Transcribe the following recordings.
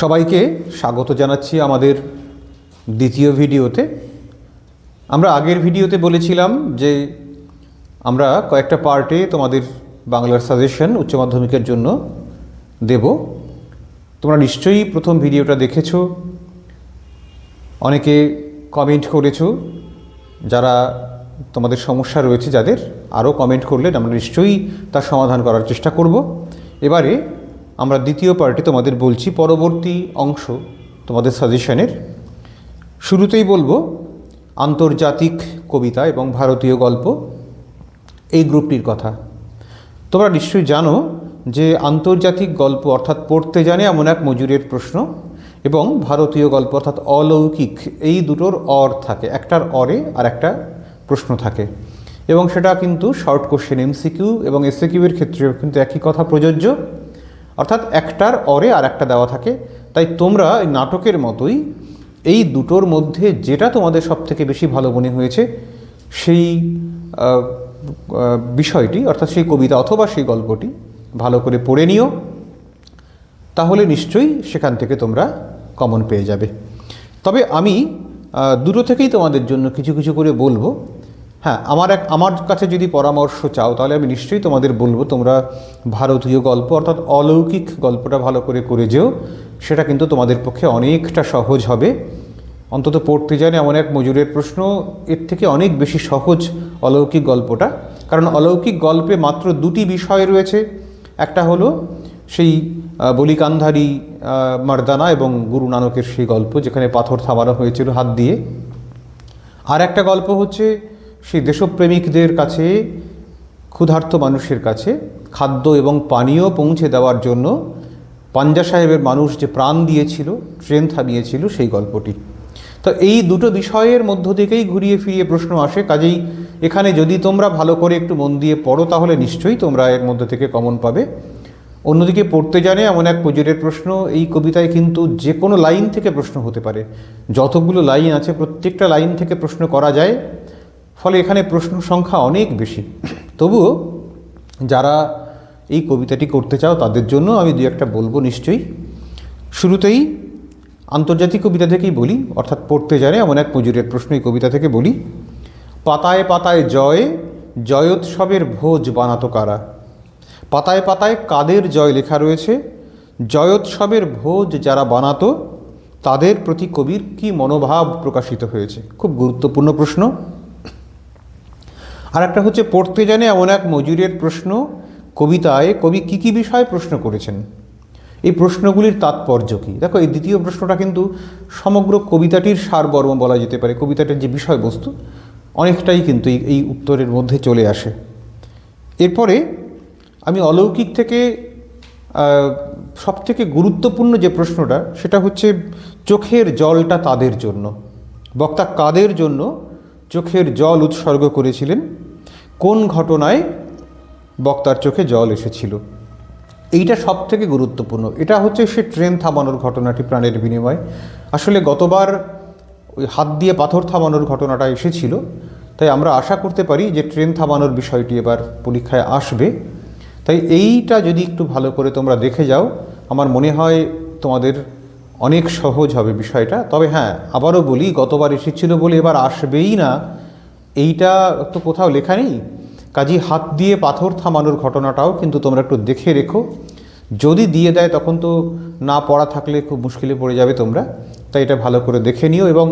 সবাইকে স্বাগত জানাচ্ছি আমাদের দ্বিতীয় ভিডিওতে। আমরা আগের ভিডিওতে বলেছিলাম যে আমরা কয়েকটা পার্টে তোমাদের বাংলার সাজেশন উচ্চ মাধ্যমিকের জন্য দেব। তোমরা নিশ্চয়ই প্রথম ভিডিওটা দেখেছ, অনেকে কমেন্ট করেছ, যারা তোমাদের সমস্যা রয়েছে যাদের, আরও কমেন্ট করলে আমরা নিশ্চয়ই তার সমাধান করার চেষ্টা করব। এবারে আমরা দ্বিতীয় পার্টি তোমাদের বলছি পরবর্তী অংশ তোমাদের সাজেশনের। শুরুতেই বলব, আন্তর্জাতিক কবিতা এবং ভারতীয় গল্প এই গ্রুপটির কথা। তোমরা নিশ্চয়ই জানো যে আন্তর্জাতিক গল্প অর্থাৎ পড়তে জানে এমন এক মজুরের প্রশ্ন এবং ভারতীয় গল্প অর্থাৎ অলৌকিক এই দুটোর অর থাকে, একটার অরে আর একটা প্রশ্ন থাকে। এবং সেটা কিন্তু শর্ট কোশ্চেন, এমসিকিউ এবং এসএকিউ এর ক্ষেত্রেও কিন্তু একই কথা প্রযোজ্য। অর্থাৎ একটার অরে আর একটা দেওয়া থাকে। তাই তোমরা এই নাটকের মতোই এই দুটোর মধ্যে যেটা তোমাদের সব থেকে বেশি ভালো মনে হয়েছে, সেই বিষয়টি, অর্থাৎ সেই কবিতা অথবা সেই গল্পটি ভালো করে পড়ে নিও। তাহলে নিশ্চয়ই সেখান থেকে তোমরা কমন পেয়ে যাবে। তবে আমি দুটো থেকেই তোমাদের জন্য কিছু কিছু করে বলব। হ্যাঁ আমার এক আমার কাছে যদি পরামর্শ চাও, তাহলে আমি নিশ্চয়ই তোমাদের বলব, তোমরা ভারতীয় গল্প, অর্থাৎ অলৌকিক গল্পটা ভালো করে করে যেও। সেটা কিন্তু তোমাদের পক্ষে অনেকটা সহজ হবে। অন্তত পড়তে জানে এমন এক মজুরের প্রশ্ন, এর থেকে অনেক বেশি সহজ অলৌকিক গল্পটা। কারণ অলৌকিক গল্পে মাত্র দুটি বিষয় রয়েছে। একটা হলো সেই বলিকান্ধারী মার্দানা এবং গুরু নানকের সেই গল্প, যেখানে পাথর থামানো হয়েছিল হাত দিয়ে। আর একটা গল্প হচ্ছে সেই দেশপ্রেমিকদের কাছে, ক্ষুধার্ত মানুষের কাছে খাদ্য এবং পানীয় পৌঁছে দেওয়ার জন্য পাঞ্জা সাহেবের মানুষ যে প্রাণ দিয়েছিল, ট্রেন থামিয়েছিল সেই গল্পটি। তো এই দুটো বিষয়ের মধ্য থেকেই ঘুরিয়ে ফিরিয়ে প্রশ্ন আসে, কাজেই এখানে যদি তোমরা ভালো করে একটু মন দিয়ে পড়ো তাহলে নিশ্চয়ই তোমরা এর মধ্যে থেকে কমন পাবে। অন্যদিকে পড়তে জানে এমন এক পজুরের প্রশ্ন, এই কবিতায় কিন্তু যে কোনো লাইন থেকে প্রশ্ন হতে পারে। যতগুলো লাইন আছে, প্রত্যেকটা লাইন থেকে প্রশ্ন করা যায়। ফলে এখানে প্রশ্ন সংখ্যা অনেক বেশি। তবুও যারা এই কবিতাটি করতে চাও, তাদের জন্য আমি দু একটা বলব নিশ্চয়ই। শুরুতেই আন্তর্জাতিক কবিতা থেকেই বলি, অর্থাৎ পড়তে জানে এমন এক মজুরের প্রশ্ন এই কবিতা থেকে বলি। পাতায় পাতায় জয়, জয়োৎসবের ভোজ বানাতো কারা? পাতায় পাতায় কাদের জয় লেখা রয়েছে? জয়োৎসবের ভোজ যারা বানাতো, তাদের প্রতি কবির কি মনোভাব প্রকাশিত হয়েছে? খুব গুরুত্বপূর্ণ প্রশ্ন। আর একটা হচ্ছে, পড়তে জানে এমন এক মজুরের প্রশ্ন। কবিতায় কবি কী কী বিষয়ে প্রশ্ন করেছেন? এই প্রশ্নগুলির তাৎপর্য কী? দেখো, এই দ্বিতীয় প্রশ্নটা কিন্তু সমগ্র কবিতাটির সারবর্ম বলা যেতে পারে। কবিতাটির যে বিষয়বস্তু, অনেকটাই কিন্তু এই উত্তরের মধ্যে চলে আসে। এরপরে আমি অলৌকিক থেকে সবথেকে গুরুত্বপূর্ণ যে প্রশ্নটা, সেটা হচ্ছে, চোখের জলটা তাদের জন্য। বক্তা কাদের জন্য? চোখের জল উৎসর্গ করেছিলেন। কোন ঘটনায় বক্তার চোখে জল এসেছিল? এইটা সব থেকে গুরুত্বপূর্ণ। এটা হচ্ছে সে ট্রেন থামানোর ঘটনাটি, প্রাণের বিনিময়। আসলে গতবার ওই হাত দিয়ে পাথর থামানোর ঘটনাটা এসেছিল। তাই আমরা আশা করতে পারি যে ট্রেন থামানোর বিষয়টি এবার পরীক্ষায় আসবে। তাই এইটা যদি একটু ভালো করে তোমরা দেখে যাও, আমার মনে হয় তোমাদের অনেক সহজ হবে বিষয়টা। তবে হ্যাঁ আবারও বলি, গতবার এসেছিল বলে এবার আসবেই না। এইটা তো কোথাও লেখা নেই। কাজী হাত দিয়ে পাথর থামানোর ঘটনাটাও কিন্তু তোমরা একটু দেখে রেখো। যদি দিয়ে দেয়, তখন তো না পড়া থাকলে খুব মুশকিলে পড়ে যাবে তোমরা। তাই এটা ভালো করে দেখে নিও এবং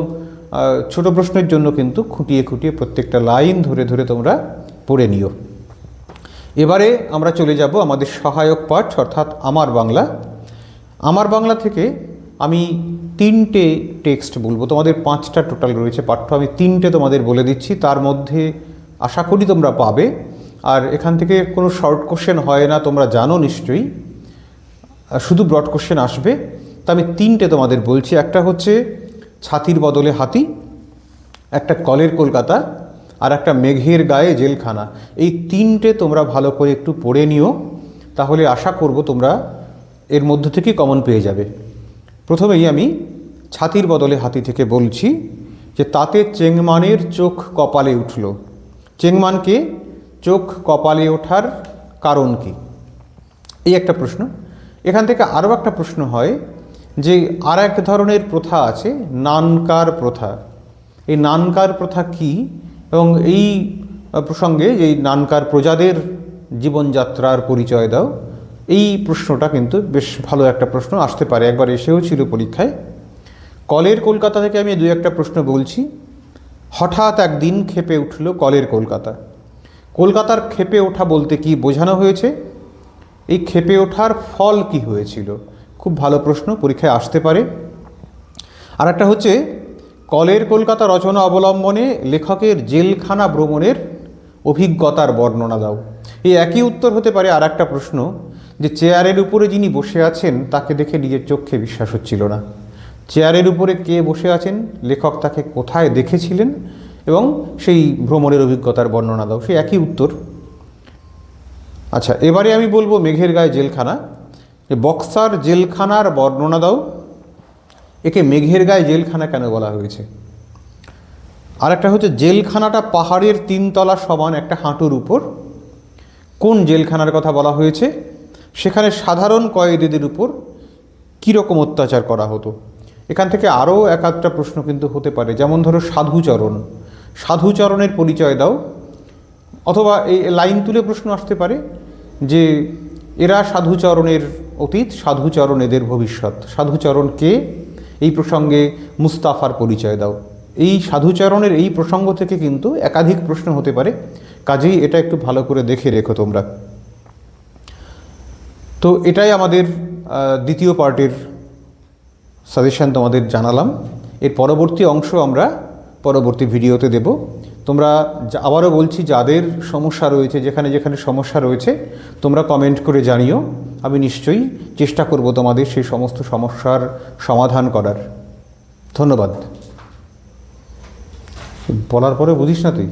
ছোট প্রশ্নের জন্য কিন্তু খুঁটিয়ে খুঁটিয়ে প্রত্যেকটা লাইন ধরে ধরে তোমরা পড়ে নিও। এবারে আমরা চলে যাব আমাদের সহায়ক পাঠ, অর্থাৎ আমার বাংলা। আমার বাংলা থেকে আমি তিনটে টেক্সট বলব, তোমাদের পাঁচটা টোটাল রয়েছে পাঠ্য, আমি তিনটে তোমাদের বলে দিচ্ছি, তার মধ্যে আশা করি তোমরা পাবে। আর এখান থেকে কোনো শর্ট কোশ্চেন হয় না, তোমরা জানো নিশ্চয়ই। শুধু ব্রড কোশ্চেন আসবে। তা আমি তিনটে তোমাদের বলছি, একটা হচ্ছে ছাতির বদলে হাতি, একটা কলের কলকাতা, আর একটা মেঘের গায়ে জেলখানা। এই তিনটে তোমরা ভালো করে একটু পড়ে নিও, তাহলে আশা করব তোমরা এর মধ্য থেকে কমন পেয়ে যাবে। প্রথমেই আমি ছাতির বদলে হাতি থেকে বলছি যে তাতে চেংমানের চোখ কপালে উঠল। চেংমানকে চোখ কপালে ওঠার কারণ কী? এই একটা প্রশ্ন। এখান থেকে আরও একটা প্রশ্ন হয় যে আর এক ধরনের প্রথা আছে, নানকার প্রথা। এই নানকার প্রথা কি? এবং এই প্রসঙ্গে এই নানকার প্রজাদের জীবনযাত্রার পরিচয় দাও। এই প্রশ্নটা কিন্তু বেশ ভালো একটা প্রশ্ন আসতে পারে। একবার এসেও ছিল পরীক্ষায়। কলের কলকাতা থেকে আমি দু একটা প্রশ্ন বলছি। হঠাৎ একদিন খেপে উঠল কলের কলকাতা। কলকাতার খেপে ওঠা বলতে কি বোঝানো হয়েছে? এই খেপে ওঠার ফল কি হয়েছিল? খুব ভালো প্রশ্ন, পরীক্ষায় আসতে পারে। আর একটা হচ্ছে, কলের কলকাতা রচনা অবলম্বনে লেখকের জেলখানা ভ্রমণের অভিজ্ঞতার বর্ণনা দাও। এই একই উত্তর হতে পারে আর একটা প্রশ্ন যে চেয়ারের উপরে যিনি বসে আছেন, তাকে দেখে নিজের চোখে বিশ্বাস হচ্ছিল না। চেয়ারের উপরে কে বসে আছেন, লেখক তাকে কোথায় দেখেছিলেন এবং সেই ভ্রমণের অভিজ্ঞতার বর্ণনা দাও। সেই একই উত্তর। আচ্ছা এবারে আমি বলব মেঘের গায়ে জেলখানা। যে বক্সার জেলখানার বর্ণনা দাও। একে মেঘের গায়ে জেলখানা কেন বলা হয়েছে? আর একটা হচ্ছে, জেলখানাটা পাহাড়ের তিনতলা সমান একটা হাঁটুর উপর। কোন জেলখানার কথা বলা হয়েছে? সেখানে সাধারণ কয়েদিদের উপর কীরকম অত্যাচার করা হতো? এখান থেকে আরও এক আধটা প্রশ্ন কিন্তু হতে পারে। যেমন ধরো সাধুচরণ। সাধুচরণের পরিচয় দাও। অথবা এই লাইন তুলে প্রশ্ন আসতে পারে যে এরা সাধুচরণের অতীত, সাধুচরণ এদের ভবিষ্যৎ। সাধুচরণ কে? এই প্রসঙ্গে মুস্তাফার পরিচয় দাও। এই সাধুচরণের এই প্রসঙ্গ থেকে কিন্তু একাধিক প্রশ্ন হতে পারে। কাজেই এটা একটু ভালো করে দেখে রেখো তোমরা। তো এটাই আমাদের দ্বিতীয় পার্টির সাজেশন তোমাদের জানালাম। এর পরবর্তী অংশ আমরা পরবর্তী ভিডিওতে দেব। তোমরা আবারও বলছি, যাদের সমস্যা রয়েছে, যেখানে যেখানে সমস্যা রয়েছে, তোমরা কমেন্ট করে জানিও। আমি নিশ্চয়ই চেষ্টা করব তোমাদের সেই সমস্ত সমস্যার সমাধান করার। ধন্যবাদ। বলার পরে বুঝিস না তুই।